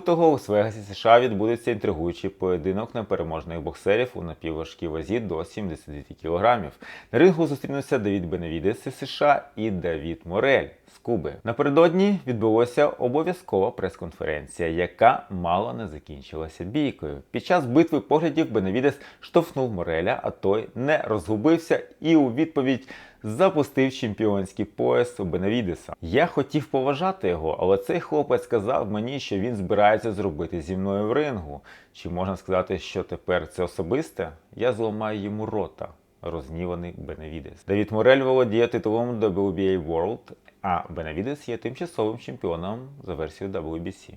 лютого у Свегасі США відбудеться інтригуючий поєдинок непереможних боксерів у напівважкій вазі до 72 кг. На рингу зустрінуться Давід Беневідес із США і Давід Морель з Куби. Напередодні відбулася обов'язкова прес-конференція, яка мало не закінчилася бійкою. Під час битви поглядів Беневідес штовхнув Мореля, а той не розгубився і у відповідь запустив чемпіонський пояс у Беневідеса. Я хотів поважати його, але цей хлопець сказав мені, що він збирається зробити зі мною в рингу. Чи можна сказати, що тепер це особисте? Я зламаю йому рота. Розніваний Беневідес. Давід Морель володіє титулом WBA World, а Беневідес є тимчасовим чемпіоном за версією WBC.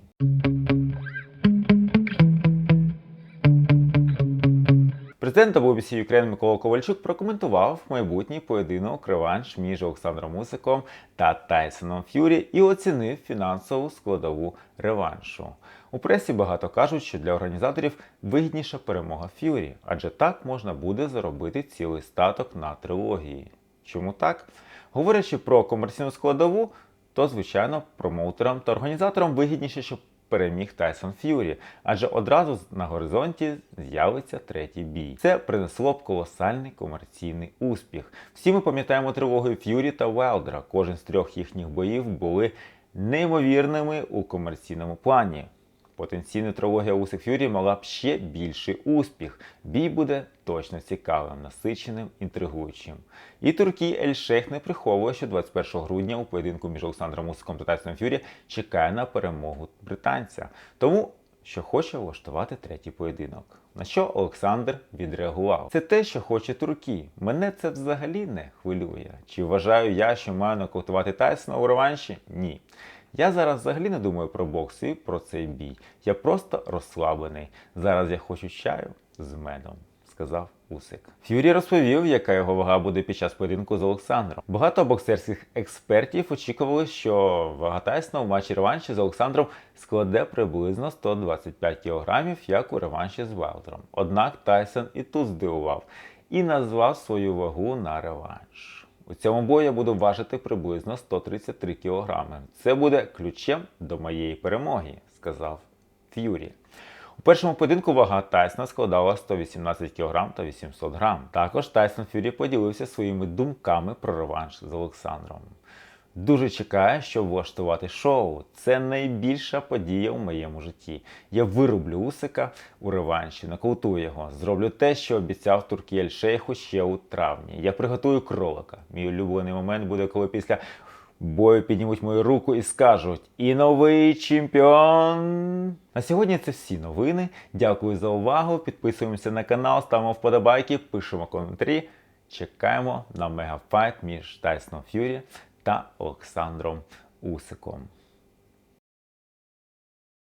Президент WBC Ukraine Микола Ковальчук прокоментував майбутній поєдинок реванш між Олександром Усиком та Тайсоном Ф'юрі і оцінив фінансову складову реваншу. У пресі багато кажуть, що для організаторів вигідніша перемога Ф'юрі, адже так можна буде заробити цілий статок на трилогії. Чому так? Говорячи про комерційну складову, то звичайно промоутерам та організаторам вигідніше, щоб переміг Тайсон Ф'юрі, адже одразу на горизонті з'явиться третій бій. Це принесло б колосальний комерційний успіх. Всі ми пам'ятаємо тривоги Ф'юрі та Велдера. Кожен з трьох їхніх боїв були неймовірними у комерційному плані. Потенційна трилогія Усик Ф'юрі мала б ще більший успіх. Бій буде точно цікавим, насиченим, інтригуючим. І Туркій Ель Шейх не приховує, що 21 грудня у поєдинку між Олександром Усиком та Тайсоном Ф'юрі чекає на перемогу британця. Тому що хоче влаштувати третій поєдинок. На що Олександр відреагував? Це те, що хоче Туркій. Мене це взагалі не хвилює. Чи вважаю я, що маю нокаутувати Тайсона у реванші? Ні. Я зараз взагалі не думаю про бокс і про цей бій. Я просто розслаблений. Зараз я хочу чаю з медом, сказав Усик. Ф'юрі розповів, яка його вага буде під час поєдинку з Олександром. Багато боксерських експертів очікували, що вага Тайсона в матчі реванші з Олександром складе приблизно 125 кг, як у реванші з Вайлдером. Однак Тайсон і тут здивував і назвав свою вагу на реванш. У цьому бою я буду важити приблизно 133 кг. Це буде ключем до моєї перемоги, сказав Ф'юрі. У першому поєдинку вага Тайсона складала 118 кг та 800 г. Також Тайсон Ф'юрі поділився своїми думками про реванш з Олександром. Дуже чекаю, щоб влаштувати шоу. Це найбільша подія у моєму житті. Я вирублю Усика у реванші, нокаутую його. Зроблю те, що обіцяв Туркіель Шейху ще у травні. Я приготую кролика. Мій улюблений момент буде, коли після бою піднімуть мою руку і скажуть: І новий чемпіон. На сьогодні це всі новини. Дякую за увагу. Підписуємося на канал, ставимо вподобайки, пишемо коментарі. Чекаємо на мегафайт між Тайсоном Ф'юрі та Олександром Усиком.